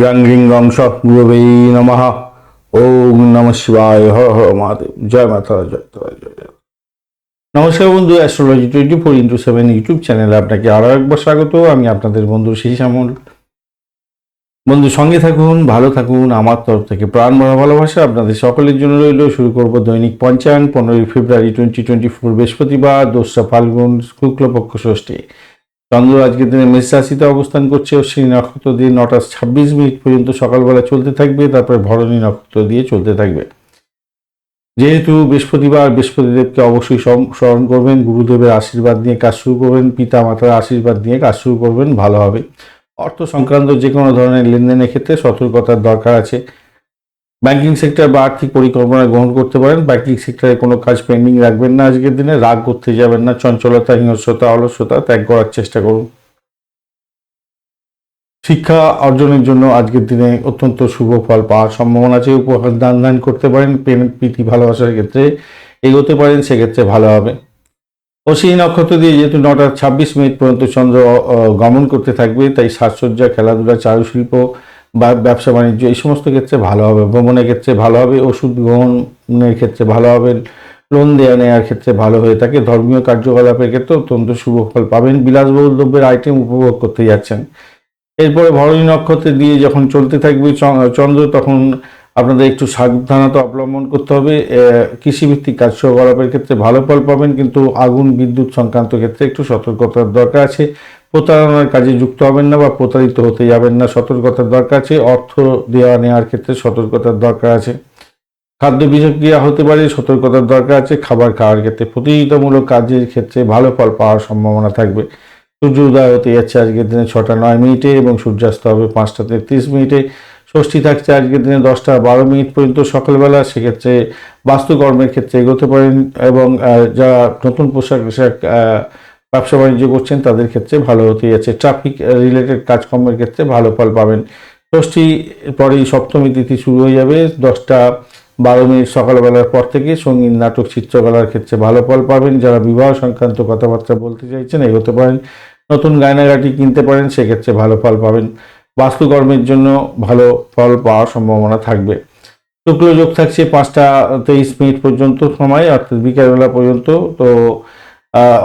গ্রাং গ্রিং গং স গুরবেই নমঃ। ওম নম শিবায়, হর হর মহাদেব। জয় মাতা জয় তারা, জয়। নমস্কার বন্ধু astrology twenty four into seven YouTube চ্যানেলে আপনাকে আরও একবার স্বাগত। আমি আপনাদের বন্ধু সেই শ্যামল বন্ধু, সঙ্গে থাকুন, ভালো থাকুন। আমার তরফ থেকে প্রাণ ভরা ভালোবাসা আপনাদের সকলের জন্য রইল। শুরু করব দৈনিক পঞ্চাঙ্গ পনেরোই ফেব্রুয়ারি টোয়েন্টি টোয়েন্টি ফোর বৃহস্পতিবার, দোসরা ফাল্গুন, শুক্লপক্ষ ষষ্ঠী। চন্দ্র আজকের দিনে মেষ রাশিতে অবস্থান করছে। অশ্বিনী নক্ষত্র দিয়ে নটা ছাব্বিশ মিনিট পর্যন্ত সকালবেলা চলতে থাকবে, তারপরে ভরণী নক্ষত্র দিয়ে চলতে থাকবে। যেহেতু বৃহস্পতিবার, বৃহস্পতিদেবকে অবশ্যই স্ম- স্মরণ করবেন, গুরুদেবের আশীর্বাদ নিয়ে কাজ শুরু করবেন পিতা মাতার আশীর্বাদ নিয়ে কাজ শুরু করবেন, ভালো হবে। অর্থ সংক্রান্ত যে কোনো ধরনের লেনদেনের ক্ষেত্রে সতর্কতার দরকার আছে। ব্যাংকিং সেক্টর বা আর্থিক পরিকল্পনা গ্রহণ করতে পারেন। ব্যাংকিং সেক্টরে কোনো কাজ পেন্ডিং রাখবেন না আজকের দিনে। রাগ করতে যাবেন না। চঞ্চলতা, হিংস্রতা অলস্যতা ত্যাগ করার চেষ্টা করুন। শিক্ষা অর্জনের জন্য আজকের দিনে অত্যন্ত শুভ ফল পাওয়ার সম্ভাবনা আছে। উপহার দান দান করতে পারেন। প্রেম প্রীতি ভালোবাসার ক্ষেত্রে এগোতে পারেন, সেক্ষেত্রে ভালো হবে। অশ্বিনী নক্ষত্র দিয়ে যেহেতু নটা ছাব্বিশ মিনিট পর্যন্ত চন্দ্র গমন করতে থাকবে, তাই সাজসজ্জা, খেলাধুলা, চারুশিল্প বা ব্যবসা বাণিজ্য, এই সমস্ত ক্ষেত্রে ভালো হবে, ভ্রমণের ক্ষেত্রে ভালো হবে, ওষুধ গ্রহণের ক্ষেত্রে ভালো হবে লোন দেওয়া নেওয়ার ক্ষেত্রে ভালো হয়ে থাকে, ধর্মীয় কার্যকলাপের ক্ষেত্রে অত্যন্ত শুভ ফল পাবেন, বিলাসবহুল দ্রব্যের আইটেম উপভোগ করতে যাচ্ছেন। এরপরে ভরণী নক্ষত্রে দিয়ে যখন চলতে থাকবে চন্দ্র, তখন আপনাদের একটু সাবধানতা অবলম্বন করতে হবে কৃষিভিত্তিক কার্যকলাপের ক্ষেত্রে ভালো ফল পাবেন, কিন্তু আগুন, বিদ্যুৎ সংক্রান্ত ক্ষেত্রে একটু সতর্কতার দরকার আছে। প্রতারণার কাজে যুক্ত হবেন না বা প্রতারিত হতে যাবেন না। সতর্কতার দরকার আছে। অর্থ দেওয়া নেওয়ার ক্ষেত্রে সতর্কতার দরকার আছে। খাদ্য বিষক্রিয়া হতে পারে সতর্কতার দরকার আছে। খাবার খাওয়ার ক্ষেত্রে প্রতিযোগিতামূলক কাজের ক্ষেত্রে ভালো ফল পাওয়ার সম্ভাবনা থাকবে। সূর্য উদয় হতে যাচ্ছে আজকের দিনে ছটা নয় মিনিটে এবং সূর্যাস্ত হবে পাঁচটা তেত্রিশ মিনিটে। ষষ্ঠী থাকছে আজকের দিনে দশটা বারো মিনিট পর্যন্ত সকালবেলা। সেক্ষেত্রে বাস্তুকর্মের ক্ষেত্রে এগোতে পারেন এবং যারা নতুন পোশাক আহ, ব্যবসা বাণিজ্য করছেন, তাদের ক্ষেত্রে ভালো হতে যাচ্ছে ট্রাফিক রিলেটেড কাজকর্মের ক্ষেত্রে ভালো ফল পাবেন। ষষ্ঠী পরেই সপ্তমী তিথি শুরু হয়ে যাবে। দশটা বারো মিনিট সকালবেলার পর থেকে সংগীত, নাটক, চিত্রকলার ক্ষেত্রে ভালো ফল পাবেন। যারা বিবাহ সংক্রান্ত কথাবার্তা বলতে চাইছেন, এগোতে পারেন। নতুন গায়নাগাটি কিনতে পারেন, সেক্ষেত্রে ভালো ফল পাবেন। বাস্তুকর্মের জন্য ভালো ফল পাওয়ার সম্ভাবনা থাকবে। শুক্লযোগ থাকছে পাঁচটা তেইশ মিনিট পর্যন্ত সময়, অর্থাৎ বিকেলবেলা পর্যন্ত। তো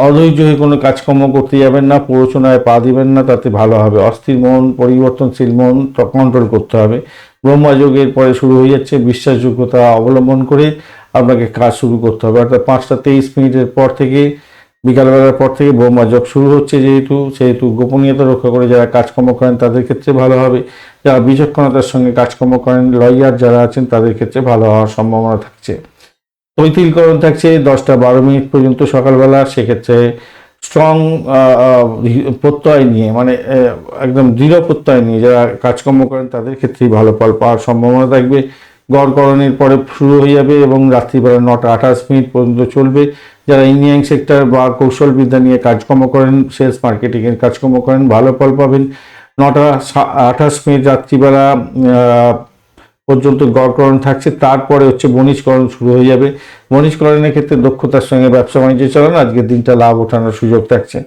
অধৈর্য হয়ে কোনো কাজকর্ম করতে যাবেন না প্ররোচনায় পা দিবেন না, তাতে ভালো হবে। অস্থির মন, পরিবর্তনশীল মন কন্ট্রোল করতে হবে। ব্রহ্মযোগের পরে শুরু হয়ে যাচ্ছে বিশ্বাসযোগ্যতা অবলম্বন করে আপনাকে কাজ শুরু করতে হবে। অর্থাৎ পাঁচটা তেইশ মিনিটের পর থেকে, বিকালবেলার পর থেকে ব্রহ্মযোগ শুরু হচ্ছে যেহেতু, সেহেতু গোপনীয়তা রক্ষা করে যারা কাজকর্ম করেন তাদের ক্ষেত্রে ভালো হবে। যারা বিচক্ষণতার সঙ্গে কাজকর্ম করেন, লয়ার যারা আছেন তাদের ক্ষেত্রে ভালো হওয়ার সম্ভাবনা থাকছে। তৈতিলকরণ থাকছে দশটা বারো মিনিট পর্যন্ত সকালবেলা, সেক্ষেত্রে স্ট্রং প্রত্যয় নিয়ে মানে একদম দৃঢ় প্রত্যয় নিয়ে যারা কাজকর্ম করেন তাদের ক্ষেত্রেই ভালো ফল পাওয়ার সম্ভাবনা থাকবে। গড়করণের পরে শুরু হয়ে যাবে এবং রাত্রিবেলা নটা আঠাশ মিনিট পর্যন্ত চলবে। যারা ইঞ্জিনিয়ারিং সেক্টর বা কৌশলবিদ্যা নিয়ে কাজকর্ম করেন সেলস মার্কেটিংয়ের কাজকর্ম করেন, ভালো ফল পাবেন। নটা আঠাশ মিনিট রাত্রিবেলা পর্যন্ত গড়করণ থাকছে, তারপরে হচ্ছে বণিজকরণ শুরু হয়ে যাবে। বণিজকরণের ক্ষেত্রে দক্ষতার সঙ্গে ব্যবসা বাণিজ্য চালান আজকের দিনটা লাভ ওঠানোর সুযোগ থাকছে।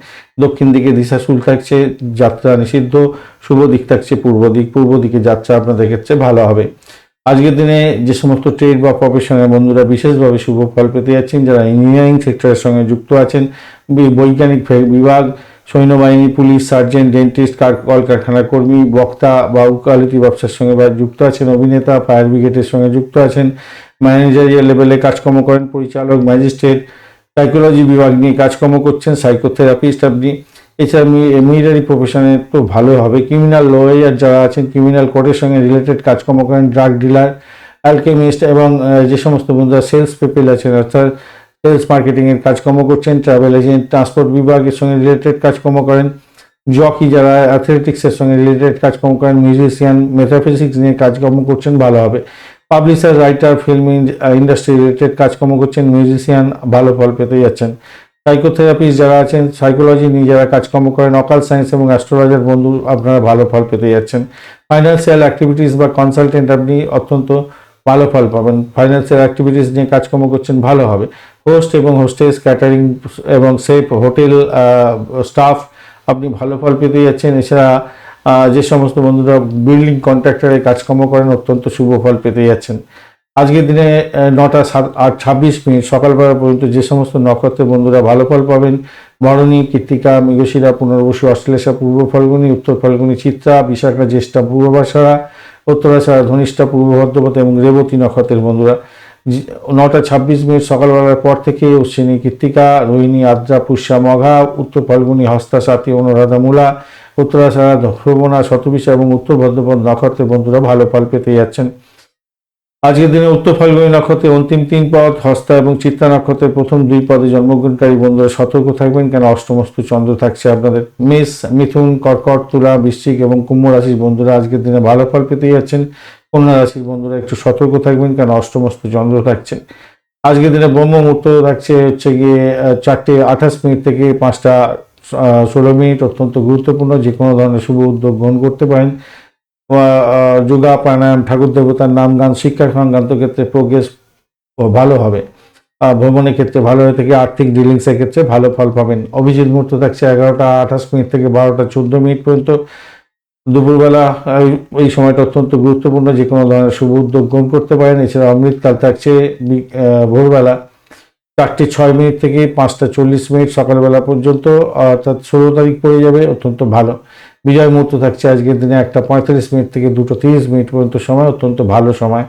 দক্ষিণ দিকে দিশাশুল থাকছে, যাত্রা নিষিদ্ধ, শুভ দিক থাকছে পূর্ব দিক, পূর্ব দিকে যাত্রা আপনাদের ক্ষেত্রে ভালো হবে। আজকের দিনে যে সমস্ত ট্রেড বা প্রফেশনের বন্ধুরা বিশেষভাবে শুভ ফল পেতে যাচ্ছেন, যারা ইঞ্জিনিয়ারিং সেক্টরের সঙ্গে যুক্ত আছেন বৈজ্ঞানিক বিভাগ সৈন্যবাহিনী, পুলিশ, সার্জেন্ট, ডেন্টিস্ট, কার- কলকারখানা কর্মী, বক্তা বা উকালতি ব্যবসার সঙ্গে যুক্ত আছেন, অভিনেতা, ফায়ার ব্রিগেডের সঙ্গে যুক্ত আছেন, ম্যানেজারিয়াল লেভেলে কাজকর্ম করেন, পরিচালক, ম্যাজিস্ট্রেট, সাইকোলজি বিভাগ নিয়ে কাজকর্ম করছেন, সাইকোথেরাপিস্ট আপনি। এছাড়া মিলিটারি প্রফেশনে তো ভালো হবে। ক্রিমিনাল লয়ার যারা আছেন ক্রিমিনাল কোর্টের সঙ্গে রিলেটেড কাজকর্ম করেন ড্রাগ ডিলার অ্যালকেমিস্ট এবং যে সমস্ত বন্ধুরা সেলস পিপল আছেন, অর্থাৎ সেলস মার্কেটিংয়ের কাজকর্ম করছেন, ট্রাভেল এজেন্ট, ট্রান্সপোর্ট বিভাগের সঙ্গে রিলেটেড কাজকর্ম করেন, জকি যারা অ্যাথলেটিক্সের সঙ্গে রিলেটেড কাজকর্ম করেন, মিউজিশিয়ান মেথাফিজিক্স নিয়ে কাজকর্ম করছেন, ভালো হবে। Publisher, writer, film industry related কাজকর্ম করছেন, মিউজিশিয়ান ভালো ফল পেতে যাচ্ছেন। সাইকোথেরাপিস্ট যারা আছেন, সাইকোলজি নিয়ে যারা কাজকর্ম করেন, অকাল সায়েন্স এবং অ্যাস্ট্রোলজার বন্ধু আপনারা ভালো ফল পেতে যাচ্ছেন। ফাইন্যান্সিয়াল অ্যাক্টিভিটিস বা কনসালটেন্ট আপনি অত্যন্ত ভালো ফল পাবেন। ফাইন্যান্সিয়াল অ্যাক্টিভিটিস নিয়ে কাজকর্ম করছেন, ভালো হবে। হোস্ট এবং হোস্টেস ক্যাটারিং এবং সেফ হোটেল স্টাফ আপনি ভালো ফল পেতে যাচ্ছেন। এছাড়া যে সমস্ত বন্ধুরা বিল্ডিং কন্ট্রাক্টরের কাজকর্ম করেন, অত্যন্ত শুভ ফল পেতে যাচ্ছেন। আজকের দিনে নটা সাত, আট, ছাব্বিশ মিনিট, সকালবেলা পর্যন্ত যে সমস্ত নক্ষত্রের বন্ধুরা ভালো ফল পাবেন মরণী কৃত্তিকা মৃগশিরা পুনর্বসু, অশ্লেষা, পূর্ব ফাল্গুনী, উত্তর ফাল্গুনী, চিত্রা, বিশাখা, জ্যেষ্ঠা পূর্ববাসারা উত্তরাশারা ধনিষ্ঠা, পূর্ব ভদ্রপথ এবং রেবতী নক্ষত্রের বন্ধুরা নটা ছাব্বিশ মিনিট সকালবেলার পর থেকে অশ্বিনী কৃত্তিকা রোহিণী, আদ্রা, পুষ্যা, মঘা, উত্তর ফাল্গুনী হস্তা সাথী অনুরাধা মূলা উত্তরাশারা শ্রবণা শতবিশা এবং উত্তর ভদ্রপথ নক্ষত্রের বন্ধুরা ভালো ফল পেতে যাচ্ছেন। আজকের দিনে উত্তর ফাল্গুনী নক্ষত্রের অন্তিম তিন পদ, হস্তা এবং চিত্তা নক্ষত্রের প্রথম দুই পদে জন্মগ্রহণকারী বন্ধুরা সতর্ক থাকবেন, কেন অষ্টমস্তু চন্দ্র থাকছে আপনাদের। মেষ, মিথুন, কর্কট, তুলা, বৃশ্চিক এবং কুম্ভ রাশির বন্ধুরা আজকের দিনে ভালো ফল পেতে যাচ্ছেন। কন্যা রাশির বন্ধুরা একটু সতর্ক থাকবেন, কেন অষ্টমস্তু চন্দ্র থাকছে। আজকের দিনে ব্রহ্ম মুহূর্ত থাকছে হচ্ছে গিয়ে চারটে আঠাশ মিনিট থেকে পাঁচটা ষোলো মিনিট অত্যন্ত গুরুত্বপূর্ণ। যে কোনো ধরনের শুভ উদ্যোগ গ্রহণ করতে পারেন। যোগা, প্রাণায়াম, ঠাকুর দেবতার নাম গান, শিক্ষা সংক্রান্ত ক্ষেত্রে প্রোগ্রেস ভালো হবে। ভ্রমণের ক্ষেত্রে ভালো হয়ে থেকে, আর্থিক ডিলিংসের ক্ষেত্রে ভালো ফল পাবেন। অভিজিৎ মুহূর্ত থাকছে এগারোটা আঠাশ মিনিট থেকে বারোটা চোদ্দ মিনিট পর্যন্ত। দুপুরবেলা এই- সময়টা অত্যন্ত গুরুত্বপূর্ণ, যে কোনো ধরনের শুভ উদ্যোগ গ্রহণ করতে পারেন। এছাড়া অমৃতকাল থাকছে ভোরবেলা চারটে ছয় মিনিট থেকে পাঁচটা চল্লিশ মিনিট সকালবেলা পর্যন্ত, অর্থাৎ ষোলো তারিখ পড়ে যাবে, অত্যন্ত ভালো। বিজয় মুহূর্ত থাকছে আজকের দিনে একটা পঁয়তাল্লিশ মিনিট থেকে দুটো তিরিশ মিনিট পর্যন্ত সময়, অত্যন্ত ভালো সময়।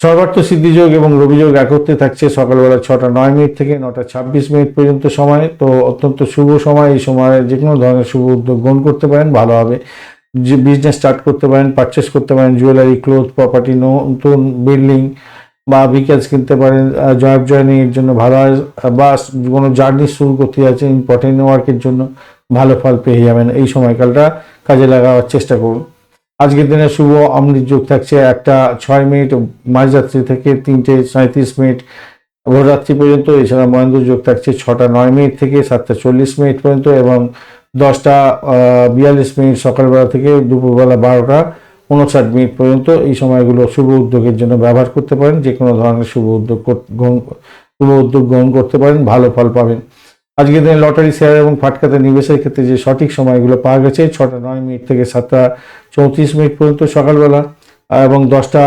সর্বার্থ সিদ্ধিযোগ এবং রবিযোগ একত্রে থাকছে সকালবেলা ছটা নয় মিনিট থেকে নটা ছাব্বিশ মিনিট পর্যন্ত সময়। তো অত্যন্ত শুভ সময়, এই সময়ে যে কোনো ধরনের শুভ উদ্যোগ গ্রহণ করতে পারেন, ভালো হবে। যে বিজনেস স্টার্ট করতে পারেন পারচেস করতে পারেন জুয়েলারি ক্লোথ প্রপার্টি নতুন বিল্ডিং বা ভিকেলস কিনতে পারেন জয়েব জয়নিং এর জন্য ভালো হয়। বা কোনো জার্নি শুরু করতে যাচ্ছেন ইম্পর্টেন্ট ওয়ার্কের জন্য। ভালো ফল পেয়ে যাবেন। এই সময়কালটা কাজে লাগাবার চেষ্টা করুন। আজকের দিনে শুভ অমৃত যোগ থাকছে। একটা ছয় মিনিট মাঝরাত্রি থেকে তিনটে সাঁত্রিশ মিনিট ভোররাত্রি পর্যন্ত, এছাড়া মহেন্দ্র যোগ থাকছে ছটা নয় মিনিট থেকে সাতটা চল্লিশ মিনিট পর্যন্ত এবং দশটা বিয়াল্লিশ মিনিট সকালবেলা থেকে দুপুরবেলা বারোটা উনষাট মিনিট পর্যন্ত এই সময়গুলো শুভ উদ্যোগের জন্য ব্যবহার করতে পারেন। যে কোনো ধরনের শুভ উদ্যোগ শুভ উদ্যোগ গ্রহণ করতে পারেন। ভালো ফল পাবেন। আজকের দিনে লটারি, শেয়ার এবং ফাটকাতে নিবেশের ক্ষেত্রে যে সঠিক সময়গুলো পাওয়া গেছে, ছটা, নয় মিনিট থেকে সাতটা চৌত্রিশ মিনিট পর্যন্ত সকালবেলা এবং দশটা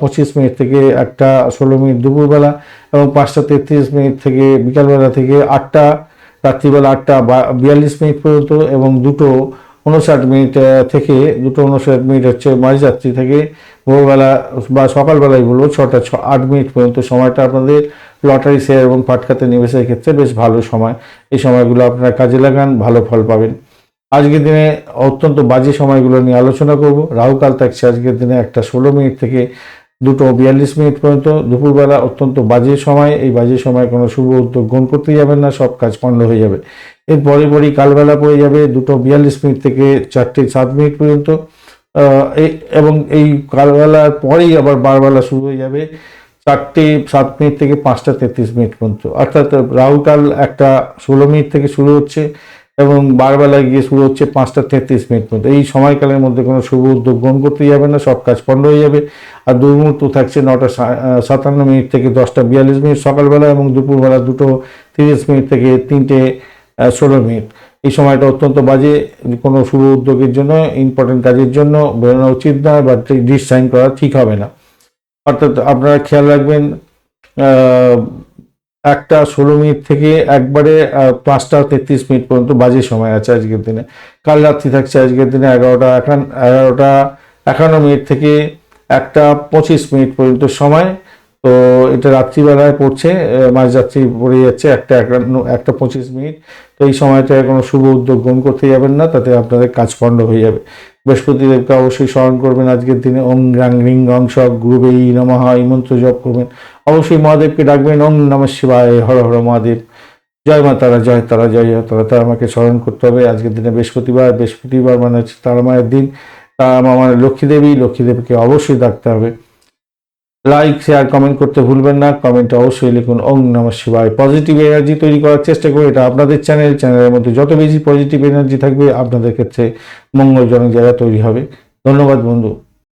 পঁচিশ মিনিট থেকে একটা ষোলো মিনিট দুপুরবেলা, এবং পাঁচটা তেত্রিশ মিনিট থেকে বিকালবেলা থেকে আটটা, রাত্রিবেলা আটটা বিয়াল্লিশ মিনিট পর্যন্ত, এবং দুটো উনষাট মিনিট থেকে, দুটো উনষাট মিনিট হচ্ছে মাঝরাত্রি থেকে ভোরবেলা বা সকালবেলায় বলব, ছটা, ছ, আট মিনিট পর্যন্ত সময়টা আপনাদের লটারি শেয়ার এবং পাটকাতে নিবেশের ক্ষেত্রে বেশ ভালো সময়। এই সময়গুলো আপনারা কাজে লাগান, ভালো ফল পাবেন। আজকের দিনে অত্যন্ত বাজে সময়গুলো নিয়ে আলোচনা করব। রাহুকাল থাকছে আজকের দিনে একটা ষোলো মিনিট থেকে দুটো বিয়াল্লিশ মিনিট পর্যন্ত দুপুরবেলা অত্যন্ত বাজে সময়। এই বাজে সময় কোনো শুভ উদ্যোগ গ্রহণ করতে যাবেন না, সব কাজ পণ্ড হয়ে যাবে। এর পরে পরই কালবেলা পড়ে যাবে দুটো বিয়াল্লিশ মিনিট থেকে চারটে সাত মিনিট পর্যন্ত। এবং এই কালবেলার পরেই আবার বারবেলা শুরু হয়ে যাবে চারটে সাত মিনিট থেকে পাঁচটা তেত্রিশ মিনিট পর্যন্ত। অর্থাৎ রাহুকাল একটা ষোলো মিনিট থেকে শুরু হচ্ছে। এবং বারবেলায় গিয়ে শুরু হচ্ছে পাঁচটা তেত্রিশ মিনিট পর্যন্ত এই সময়কালের মধ্যে কোনো শুভ উদ্যোগ গ্রহণ করতে যাবে না, সব কাজ পণ্ড হয়ে যাবে। আর দুর্মুহূর্ত থাকছে নটা সাতান্ন মিনিট থেকে দশটা বিয়াল্লিশ মিনিট সকালবেলা এবং দুপুরবেলা দুটো তিরিশ মিনিট থেকে তিনটে ষোলো মিনিট। এই সময়টা অত্যন্ত বাজে, কোনো শুভ উদ্যোগের জন্য ইম্পর্টেন্ট কাজের জন্য বেরোনো উচিত নয় বা ডিস সাইন করা ঠিক হবে না। অর্থাৎ আপনারা খেয়াল রাখবেন একটা ষোলো মিনিট থেকে একবারে পাঁচটা তেত্রিশ মিনিট পর্যন্ত বাজে সময় আছে আজকের দিনে। কাল রাত্রি থাকছে আজকের দিনে এগারোটা একান এগারোটা একান্ন মিনিট থেকে একটা পঁচিশ মিনিট পর্যন্ত সময়। তো এটা রাত্রিবেলায় পড়ছে মাঝরাত্রি পড়ে যাচ্ছে একটা একান্ন, একটা পঁচিশ মিনিট। তো এই সময়টায় কোনো শুভ উদ্যোগ গ্রহণ করতে যাবেন না, তাতে আপনাদের কাজ পণ্ড হয়ে যাবে। বৃহস্পতিদেবকে অবশ্যই স্মরণ করবেন। আজকের দিনে ওং রাং রিং অং সব গুরুবে ই নমঃ এই মন্ত্র জপ করবেন। অবশ্যই মহাদেবকে ডাকবেন, ওং নম শিবায়, হর হর মহাদেব। জয় মা তারা, জয় তারা জয় তারা। তারা আমাকে স্মরণ করতে হবে। আজকের দিনে বৃহস্পতিবার বৃহস্পতিবার মানে হচ্ছে তারা মায়ের দিন। তারা মা মানে লক্ষ্মী দেবী অবশ্যই ডাকতে হবে। লাইক শেয়ার কমেন্ট করতে ভুলবেন না। কমেন্টে অবশ্যই লিখুন, ওং নম শিবায়। পজিটিভ এনার্জি তৈরি করার চেষ্টা করি। এটা আপনাদের চ্যানেল চ্যানেলের মধ্যে যত বেশি পজিটিভ এনার্জি থাকবে, আপনাদের ক্ষেত্রে মঙ্গলজনক জায়গা তৈরি হবে। ধন্যবাদ, বন্ধু।